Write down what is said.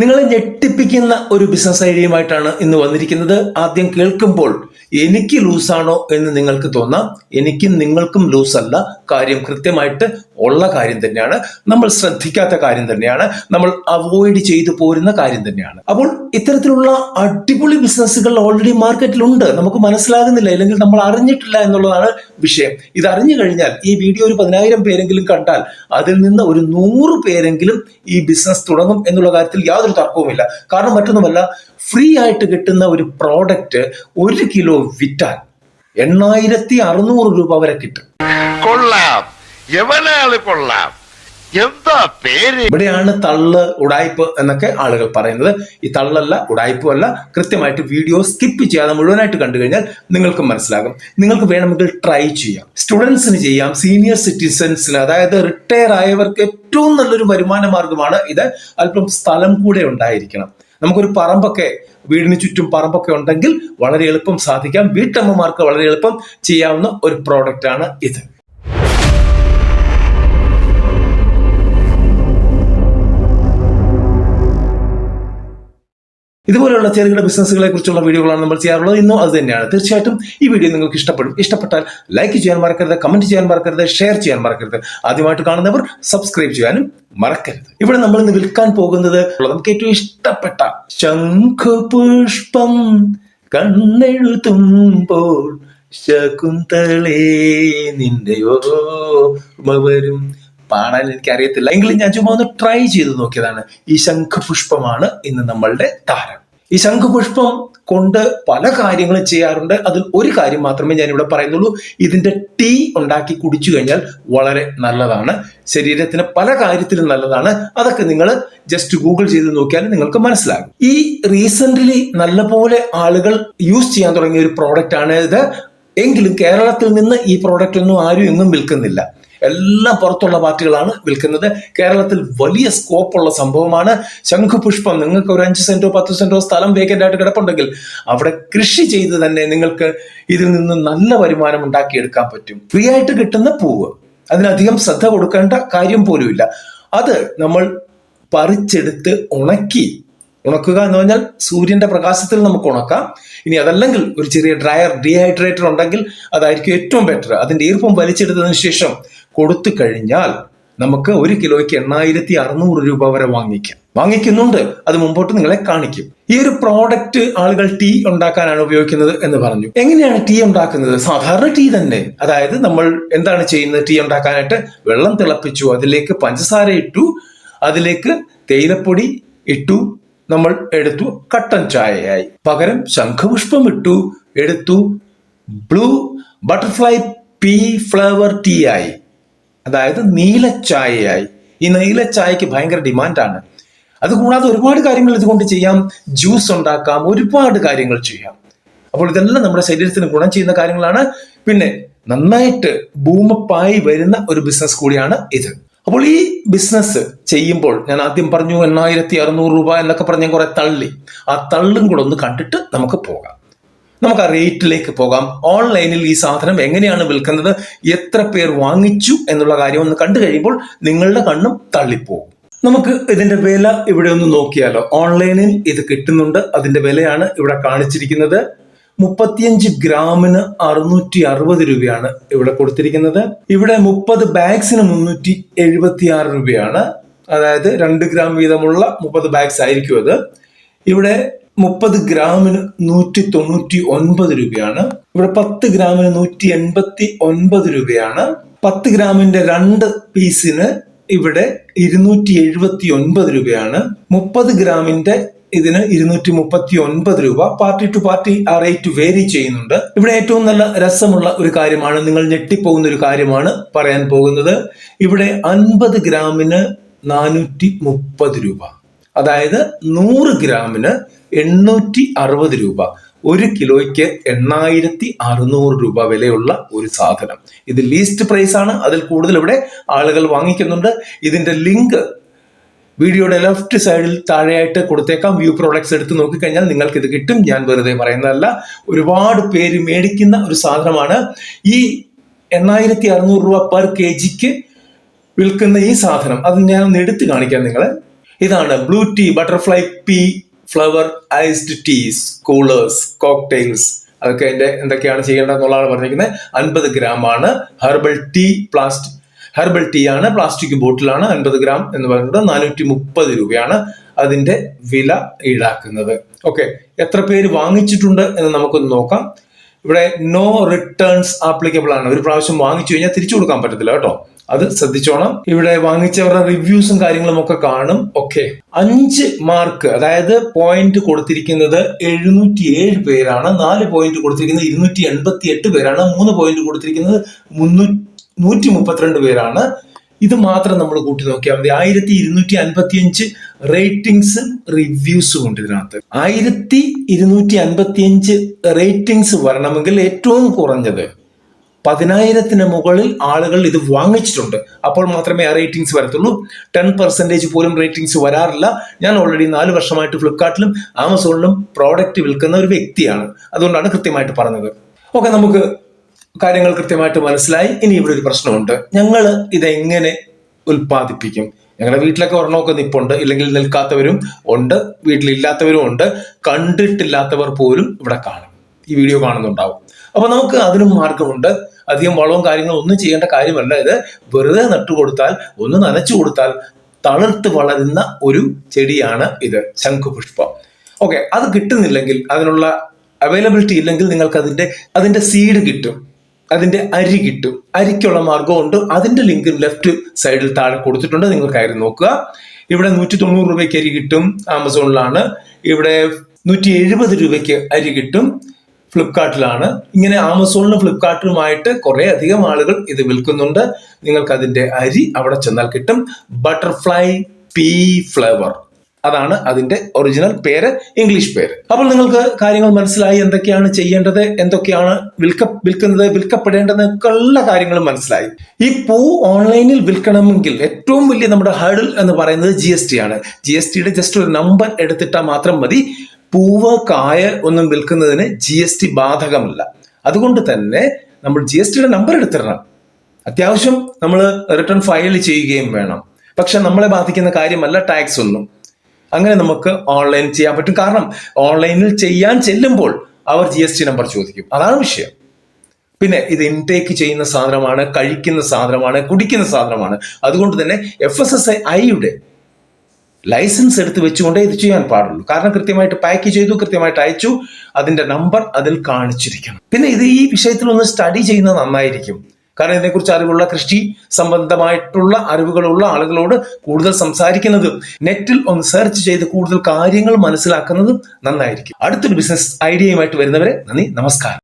നിങ്ങളെ ഞെട്ടിപ്പിക്കുന്ന ഒരു ബിസിനസ് ഐഡിയയുമായിട്ടാണ് ഇന്ന് വന്നിരിക്കുന്നത്. ആദ്യം കേൾക്കുമ്പോൾ എനിക്ക് ലൂസാണോ എന്ന് നിങ്ങൾക്ക് തോന്നാം. എനിക്കും നിങ്ങൾക്കും ലൂസല്ല കാര്യം കൃത്യമായിട്ട് ഉള്ള കാര്യം തന്നെയാണ്. നമ്മൾ ശ്രദ്ധിക്കാത്ത കാര്യം തന്നെയാണ്. നമ്മൾ അവോയ്ഡ് ചെയ്തു പോരുന്ന കാര്യം തന്നെയാണ്. അപ്പോൾ ഇത്തരത്തിലുള്ള അടിപൊളി ബിസിനസ്സുകൾ ഓൾറെഡി മാർക്കറ്റിലുണ്ട് നമുക്ക് മനസ്സിലാകുന്നില്ല അല്ലെങ്കിൽ നമ്മൾ അറിഞ്ഞിട്ടില്ല എന്നുള്ളതാണ് വിഷയം. ഇത് അറിഞ്ഞു കഴിഞ്ഞാൽ ഈ വീഡിയോ ഒരു പതിനായിരം പേരെങ്കിലും കണ്ടാൽ അതിൽ നിന്ന് ഒരു നൂറ് പേരെങ്കിലും ഈ ബിസിനസ് തുടങ്ങും എന്നുള്ള കാര്യത്തിൽ യാതൊരു തർക്കവുമില്ല. കാരണം മറ്റൊന്നുമല്ല ഫ്രീ ആയിട്ട് കിട്ടുന്ന ഒരു പ്രോഡക്റ്റ് ഒരു കിലോ വിറ്റാൽ എണ്ണായിരത്തി അറുന്നൂറ് രൂപ വരെ കിട്ടും. കൊള്ളാം. കൊള്ളാം? എന്താ പേര്? ഇവിടെയാണ് തള്ള് ഉടായ്പ് എന്നൊക്കെ ആളുകൾ പറയുന്നത്. ഈ തള്ളല്ല ഉടായ്പും അല്ല. കൃത്യമായിട്ട് വീഡിയോ സ്കിപ്പ് ചെയ്യാതെ മുഴുവനായിട്ട് കണ്ടു കഴിഞ്ഞാൽ നിങ്ങൾക്ക് മനസ്സിലാകും. നിങ്ങൾക്ക് വേണമെങ്കിൽ ട്രൈ ചെയ്യാം. സ്റ്റുഡൻസിന് ചെയ്യാം സീനിയർ സിറ്റിസൺസിന് അതായത് റിട്ടയർ ആയവർക്ക് ഏറ്റവും നല്ലൊരു വരുമാന മാർഗമാണ് ഇത്. അല്പം സ്ഥലം കൂടെ ഉണ്ടായിരിക്കണം. നമുക്കൊരു പറമ്പൊക്കെ വീടിന് ചുറ്റും പറമ്പൊക്കെ ഉണ്ടെങ്കിൽ വളരെ എളുപ്പം സാധിക്കാം. വീട്ടമ്മമാർക്ക് വളരെ എളുപ്പം ചെയ്യാവുന്ന ഒരു പ്രോഡക്റ്റ് ആണ് ഇത്. ഇതുപോലെയുള്ള ചെറുകിട ബിസിനസ്സുകളെ കുറിച്ചുള്ള വീഡിയോകളാണ് നമ്മൾ ചെയ്യാറുള്ളത്. ഇന്നും അത് തന്നെയാണ്. തീർച്ചയായിട്ടും ഈ വീഡിയോ നിങ്ങൾക്ക് ഇഷ്ടപ്പെടും. ഇഷ്ടപ്പെട്ടാൽ ലൈക്ക് ചെയ്യാൻ മറക്കരുത് കമന്റ് ചെയ്യാൻ മറക്കരുത് ഷെയർ ചെയ്യാൻ മറക്കരുത്. ആദ്യമായിട്ട് കാണുന്നവർ സബ്സ്ക്രൈബ് ചെയ്യാനും മറക്കരുത്. ഇവിടെ നമ്മൾ ഇന്ന് വിൽക്കാൻ പോകുന്നത് നമുക്ക് ഏറ്റവും ഇഷ്ടപ്പെട്ട ശംഖുപുഷ്പം കണ്ണെഴുതുമ്പോൾ ശകുന്തളേ നിന്റെ വരും. പാടാൻ എനിക്ക് അറിയത്തില്ല എങ്കിലും ഞാൻ ചുമ്മാ ഒന്ന് ട്രൈ ചെയ്ത് നോക്കിയതാണ്. ഈ ശംഖുപുഷ്പമാണ് ഇന്ന് നമ്മളുടെ താരം. ഈ ശംഖുപുഷ്പം കൊണ്ട് പല കാര്യങ്ങളും ചെയ്യാറുണ്ട്. അതിൽ ഒരു കാര്യം മാത്രമേ ഞാൻ ഇവിടെ പറയുന്നുള്ളൂ. ഇതിന്റെ ടീ ഉണ്ടാക്കി കുടിച്ചു കഴിഞ്ഞാൽ വളരെ നല്ലതാണ്. ശരീരത്തിന് പല കാര്യത്തിലും നല്ലതാണ്. അതൊക്കെ നിങ്ങൾ ജസ്റ്റ് ഗൂഗിൾ ചെയ്ത് നോക്കിയാൽ നിങ്ങൾക്ക് മനസ്സിലാകും. ഈ റീസെന്റ്ലി നല്ലപോലെ ആളുകൾ യൂസ് ചെയ്യാൻ തുടങ്ങിയ ഒരു പ്രോഡക്റ്റ് ആണ് ഇത്. എങ്കിലും കേരളത്തിൽ നിന്ന് ഈ പ്രോഡക്റ്റ് ഒന്നും ആരും എങ്ങും വിൽക്കുന്നില്ല. എല്ലാം പുറത്തുള്ള പാർട്ടികളാണ് വിൽക്കുന്നത്. കേരളത്തിൽ വലിയ സ്കോപ്പുള്ള സംഭവമാണ്. ശംഖുപുഷ്പം നിങ്ങൾക്ക് ഒരു അഞ്ച് സെന്റോ പത്ത് സെന്റോ സ്ഥലം വേക്കന്റ് ആയിട്ട് കിടപ്പുണ്ടെങ്കിൽ അവിടെ കൃഷി ചെയ്ത് തന്നെ നിങ്ങൾക്ക് ഇതിൽ നിന്ന് നല്ല വരുമാനം ഉണ്ടാക്കിയെടുക്കാൻ പറ്റും. ഫ്രീ ആയിട്ട് കിട്ടുന്ന പൂവ്. അതിനധികം ശ്രദ്ധ കൊടുക്കേണ്ട കാര്യം പോലുമില്ല. അത് നമ്മൾ പറിച്ചെടുത്ത് ഉണക്കി. ഉണക്കുക എന്ന് പറഞ്ഞാൽ സൂര്യന്റെ പ്രകാശത്തിൽ നമുക്ക് ഉണക്കാം. ഇനി അതല്ലെങ്കിൽ ഒരു ചെറിയ ഡ്രയർ ഡീഹൈഡ്രേറ്റർ ഉണ്ടെങ്കിൽ അതായിരിക്കും ഏറ്റവും ബെറ്റർ അതിന്റെ ഈർപ്പം വലിച്ചെടുത്തതിന് ശേഷം കൊടുത്തു കഴിഞ്ഞാൽ നമുക്ക് ഒരു കിലോയ്ക്ക് എണ്ണായിരത്തി അറുന്നൂറ് രൂപ വരെ വാങ്ങിക്കാം. വാങ്ങിക്കുന്നുണ്ട്. അത് മുമ്പോട്ട് നിങ്ങളെ കാണിക്കും. ഈ ഒരു പ്രോഡക്റ്റ് ആളുകൾ ടീ ഉണ്ടാക്കാനാണ് ഉപയോഗിക്കുന്നത് എന്ന് പറഞ്ഞു. എങ്ങനെയാണ് ടീ ഉണ്ടാക്കുന്നത്? സാധാരണ ടീ തന്നെ. അതായത് നമ്മൾ എന്താണ് ചെയ്യുന്നത്? ടീ ഉണ്ടാക്കാനായിട്ട് വെള്ളം തിളപ്പിച്ചു അതിലേക്ക് പഞ്ചസാര ഇട്ടു അതിലേക്ക് തേയിലപ്പൊടി ഇട്ടു നമ്മൾ എടുത്തു കട്ടൻ ചായയായി. പകരം ശംഖുപുഷ്പം ഇട്ടു എടുത്തു blue butterfly pea flower tea ആയി. അതായത് നീലച്ചായയായി ഈ നീലച്ചായക്ക് ഭയങ്കര ഡിമാൻഡാണ്. അതുകൂടാതെ ഒരുപാട് കാര്യങ്ങൾ ഇതുകൊണ്ട് ചെയ്യാം. ജ്യൂസ് ഉണ്ടാക്കാം. ഒരുപാട് കാര്യങ്ങൾ ചെയ്യാം. അപ്പോൾ ഇതെല്ലാം നമ്മുടെ ശരീരത്തിന് ഗുണം ചെയ്യുന്ന കാര്യങ്ങളാണ്. പിന്നെ നന്നായിട്ട് ഭൂമപ്പായി വരുന്ന ഒരു ബിസിനസ് കൂടിയാണ് ഇത്. അപ്പോൾ ഈ ബിസിനസ് ചെയ്യുമ്പോൾ ഞാൻ ആദ്യം പറഞ്ഞു എണ്ണായിരത്തി അറുന്നൂറ് രൂപ എന്നൊക്കെ പറഞ്ഞ കുറെ തള്ളി. ആ തള്ളും കൂടെ ഒന്ന് കണ്ടിട്ട് നമുക്ക് പോകാം. നമുക്ക് ആ റേറ്റിലേക്ക് പോകാം. ഓൺലൈനിൽ ഈ സാധനം എങ്ങനെയാണ് വിൽക്കുന്നത്? എത്ര പേർ വാങ്ങിച്ചു എന്നുള്ള കാര്യം ഒന്ന് കണ്ടു കഴിയുമ്പോൾ നിങ്ങളുടെ കണ്ണും തള്ളിപ്പോകും. നമുക്ക് ഇതിന്റെ വില ഇവിടെ ഒന്ന് നോക്കിയാലോ. ഓൺലൈനിൽ ഇത് കിട്ടുന്നുണ്ട്. അതിന്റെ വിലയാണ് ഇവിടെ കാണിച്ചിരിക്കുന്നത്. മുപ്പത്തിയഞ്ച് ഗ്രാമിന് അറുന്നൂറ്റി അറുപത് രൂപയാണ് ഇവിടെ കൊടുത്തിരിക്കുന്നത്. ഇവിടെ മുപ്പത് ബാഗ്സിന് മുന്നൂറ്റി എഴുപത്തി ആറ് രൂപയാണ്. അതായത് രണ്ട് ഗ്രാം വീതമുള്ള മുപ്പത് ബാഗ്സ് ആയിരിക്കും അത്. ഇവിടെ മുപ്പത് ഗ്രാമിന് നൂറ്റി തൊണ്ണൂറ്റി ഒൻപത് രൂപയാണ്. ഇവിടെ പത്ത് ഗ്രാമിന് നൂറ്റി എൺപത്തി ഒൻപത് രൂപയാണ്. പത്ത് ഗ്രാമിന്റെ രണ്ട് പീസിന് ഇവിടെ ഇരുന്നൂറ്റി എഴുപത്തി ഒൻപത് രൂപയാണ്. മുപ്പത് ഗ്രാമിന്റെ ഇതിന് ഇരുന്നൂറ്റി മുപ്പത്തി ഒൻപത് രൂപ. പാർട്ടി ടു പാർട്ടി ആ റേറ്റ് വേരി ചെയ്യുന്നുണ്ട്. ഇവിടെ ഏറ്റവും നല്ല രസമുള്ള ഒരു കാര്യമാണ് നിങ്ങൾ ഞെട്ടിപ്പോകുന്ന ഒരു കാര്യമാണ് പറയാൻ പോകുന്നത്. ഇവിടെ അൻപത് ഗ്രാമിന് നാനൂറ്റി മുപ്പത് രൂപ. അതായത് നൂറ് ഗ്രാമിന് എണ്ണൂറ്റി അറുപത് രൂപ. ഒരു കിലോയ്ക്ക് എണ്ണായിരത്തി അറുന്നൂറ് രൂപ വിലയുള്ള ഒരു സാധനം. ഇത് ലീസ്റ്റ് പ്രൈസ് ആണ്. അതിൽ കൂടുതൽ ഇവിടെ ആളുകൾ വാങ്ങിക്കുന്നുണ്ട്. ഇതിന്റെ ലിങ്ക് വീഡിയോയുടെ ലെഫ്റ്റ് സൈഡിൽ താഴെയായിട്ട് കൊടുത്തേക്കാം. വ്യൂ പ്രോഡക്ട്സ് എടുത്ത് നോക്കിക്കഴിഞ്ഞാൽ നിങ്ങൾക്ക് ഇത് കിട്ടും. ഞാൻ വെറുതെ പറയുന്നതല്ല. ഒരുപാട് പേര് മേടിക്കുന്ന ഒരു സാധനമാണ്. ഈ എണ്ണായിരത്തി അറുന്നൂറ് രൂപ പെർ കെ ജിക്ക് വിൽക്കുന്ന ഈ സാധനം. അത് ഞാൻ ഒന്ന് എടുത്ത് കാണിക്കാം നിങ്ങളെ. ഇതാണ് blue tea butterfly pea flower iced teas coolers cocktails അതൊക്കെ അതിന്റെ എന്തൊക്കെയാണ് ചെയ്യേണ്ടതെന്നുള്ളതാണ് പറഞ്ഞിരിക്കുന്നത്. അൻപത് ഗ്രാം ആണ് herbal tea plastic herbal tea ആണ് പ്ലാസ്റ്റിക് ബോട്ടിലാണ് അൻപത് ഗ്രാം എന്ന് പറയുന്നത് നാനൂറ്റി മുപ്പത് രൂപയാണ് അതിന്റെ വില ഈടാക്കുന്നത്. ഓക്കെ എത്ര പേര് വാങ്ങിച്ചിട്ടുണ്ട് എന്ന് നമുക്കൊന്ന് നോക്കാം. ഇവിടെ നോ റിട്ടേൺസ് ആപ്ലിക്കബിൾ ആണ്. ഒരു പ്രാവശ്യം വാങ്ങിച്ചു കഴിഞ്ഞാൽ തിരിച്ചു കൊടുക്കാൻ പറ്റത്തില്ല കേട്ടോ. അത് ശ്രദ്ധിച്ചോണം. ഇവിടെ വാങ്ങിച്ചവരുടെ റിവ്യൂസും കാര്യങ്ങളും ഒക്കെ കാണും. ഓക്കെ അഞ്ച് മാർക്ക് അതായത് പോയിന്റ് കൊടുത്തിരിക്കുന്നത് എഴുന്നൂറ്റി ഏഴ് പേരാണ്. നാല് പോയിന്റ് കൊടുത്തിരിക്കുന്നത് ഇരുന്നൂറ്റി എൺപത്തി എട്ട് പേരാണ്. മൂന്ന് പോയിന്റ് കൊടുത്തിരിക്കുന്നത് മുന്നൂറ്റി നൂറ്റി മുപ്പത്തിരണ്ട് പേരാണ്. ഇത് മാത്രം നമ്മൾ കൂട്ടി നോക്കിയാൽ മതി. ആയിരത്തി ഇരുന്നൂറ്റി അൻപത്തി അഞ്ച് റേറ്റിംഗ്സും റിവ്യൂസും ഉണ്ട് ഇതിനകത്ത്. ആയിരത്തി ഇരുന്നൂറ്റി അൻപത്തി അഞ്ച് റേറ്റിംഗ്സ് വരണമെങ്കിൽ ഏറ്റവും കുറഞ്ഞത് പതിനായിരത്തിന് മുകളിൽ ആളുകൾ ഇത് വാങ്ങിച്ചിട്ടുണ്ട്. അപ്പോൾ മാത്രമേ ആ റേറ്റിംഗ്സ് വരത്തുള്ളൂ. ടെൻ പെർസെന്റേജ് പോലും റേറ്റിംഗ്സ് വരാറില്ല. ഞാൻ ഓൾറെഡി നാല് വർഷമായിട്ട് ഫ്ലിപ്കാർട്ടിലും ആമസോണിലും പ്രോഡക്റ്റ് വിൽക്കുന്ന ഒരു വ്യക്തിയാണ്. അതുകൊണ്ടാണ് കൃത്യമായിട്ട് പറഞ്ഞത്. ഓക്കെ നമുക്ക് കാര്യങ്ങൾ കൃത്യമായിട്ട് മനസ്സിലായി. ഇനി ഇവിടെ ഒരു പ്രശ്നമുണ്ട്. ഞങ്ങൾ ഇതെങ്ങനെ ഉൽപ്പാദിപ്പിക്കും? ഞങ്ങളുടെ വീട്ടിലൊക്കെ ഒരെണ്ണമൊക്കെ നിപ്പുണ്ട്. ഇല്ലെങ്കിൽ നിൽക്കാത്തവരും ഉണ്ട്. വീട്ടിലില്ലാത്തവരും ഉണ്ട്. കണ്ടിട്ടില്ലാത്തവർ പോലും ഇവിടെ കാണും. ഈ വീഡിയോ കാണുന്നുണ്ടാവും. അപ്പൊ നമുക്ക് അതിനും മാർഗമുണ്ട്. അധികം വളവും കാര്യങ്ങളും ഒന്നും ചെയ്യേണ്ട കാര്യമല്ല ഇത്. വെറുതെ നട്ടുകൊടുത്താൽ ഒന്ന് നനച്ചു കൊടുത്താൽ തളിർത്ത് വളരുന്ന ഒരു ചെടിയാണ് ഇത് ശംഖുപുഷ്പം. ഓക്കെ അത് കിട്ടുന്നില്ലെങ്കിൽ അതിനുള്ള അവൈലബിലിറ്റി ഇല്ലെങ്കിൽ നിങ്ങൾക്ക് അതിന്റെ അതിന്റെ സീഡ് കിട്ടും. അതിന്റെ അരി കിട്ടും. അരിക്കുള്ള മാർഗമുണ്ട്. അതിന്റെ ലിങ്ക് ലെഫ്റ്റ് സൈഡിൽ താഴെ കൊടുത്തിട്ടുണ്ട്. നിങ്ങൾക്ക് കയറി നോക്കുക. ഇവിടെ നൂറ്റി തൊണ്ണൂറ് രൂപയ്ക്ക് അരി കിട്ടും ആമസോണിലാണ് ഇവിടെ നൂറ്റി എഴുപത് രൂപയ്ക്ക് അരി കിട്ടും. ഫ്ലിപ്കാർട്ടിലാണ്. ഇങ്ങനെ ആമസോണിലും ഫ്ലിപ്കാർട്ടിലുമായിട്ട് കുറെ അധികം ആളുകൾ ഇത് വിൽക്കുന്നുണ്ട്. നിങ്ങൾക്ക് അതിന്റെ അരി അവിടെ ചെന്നാൽ കിട്ടും. Butterfly pea flavour. അതാണ് അതിന്റെ ഒറിജിനൽ പേര് ഇംഗ്ലീഷ് പേര്. അപ്പോൾ നിങ്ങൾക്ക് കാര്യങ്ങൾ മനസ്സിലായി എന്തൊക്കെയാണ് ചെയ്യേണ്ടത് എന്തൊക്കെയാണ് വിൽക്ക വിൽക്കുന്നത് വിൽക്കപ്പെടേണ്ടത് എല്ലാ കാര്യങ്ങളും മനസ്സിലായി. ഈ പൂ ഓൺലൈനിൽ വിൽക്കണമെങ്കിൽ ഏറ്റവും വലിയ നമ്മുടെ ഹേഡിൽ എന്ന് പറയുന്നത് ജി എസ് ടി ആണ്. ജി എസ് ടിയുടെ ജസ്റ്റ് ഒരു നമ്പർ എടുത്തിട്ടാൽ മാത്രം മതി. പൂവ് കായ ഒന്നും വിൽക്കുന്നതിന് ജി എസ് ടി ബാധകമല്ല. അതുകൊണ്ട് തന്നെ നമ്മൾ ജി എസ് ടിയുടെ നമ്പർ എടുത്തിടണം. അത്യാവശ്യം നമ്മൾ റിട്ടേൺ ഫയൽ ചെയ്യുകയും വേണം. പക്ഷെ നമ്മളെ ബാധിക്കുന്ന കാര്യമല്ല ടാക്സ് ഒന്നും. അങ്ങനെ നമുക്ക് ഓൺലൈൻ ചെയ്യാൻ പറ്റും. കാരണം ഓൺലൈനിൽ ചെയ്യാൻ ചെല്ലുമ്പോൾ അവർ ജി എസ് ടി നമ്പർ ചോദിക്കും. അതാണ് വിഷയം. പിന്നെ ഇത് ഇൻടേക്ക് ചെയ്യുന്ന സാധനമാണ് കഴിക്കുന്ന സാധനമാണ് കുടിക്കുന്ന സാധനമാണ്. അതുകൊണ്ട് തന്നെ എഫ് എസ് എസ് ഐ ഐയുടെ ലൈസൻസ് എടുത്ത് വെച്ചുകൊണ്ടേ ഇത് ചെയ്യാൻ പാടുള്ളൂ. കാരണം കൃത്യമായിട്ട് പാക്ക് ചെയ്തു കൃത്യമായിട്ട് അയച്ചു അതിന്റെ നമ്പർ അതിൽ കാണിച്ചിരിക്കണം. പിന്നെ ഇത് ഈ വിഷയത്തിൽ ഒന്ന് സ്റ്റഡി ചെയ്യുന്നത് നന്നായിരിക്കും. കാരണം ഇതിനെക്കുറിച്ച് അറിവുള്ള കൃഷി സംബന്ധമായിട്ടുള്ള അറിവുകളുള്ള ആളുകളോട് കൂടുതൽ സംസാരിക്കുന്നതും നെറ്റിൽ ഒന്ന് സെർച്ച് ചെയ്ത് കൂടുതൽ കാര്യങ്ങൾ മനസ്സിലാക്കുന്നതും നന്നായിരിക്കും. അടുത്തൊരു ബിസിനസ് ഐഡിയയുമായിട്ട് വരുന്നവരെ നന്ദി നമസ്കാരം.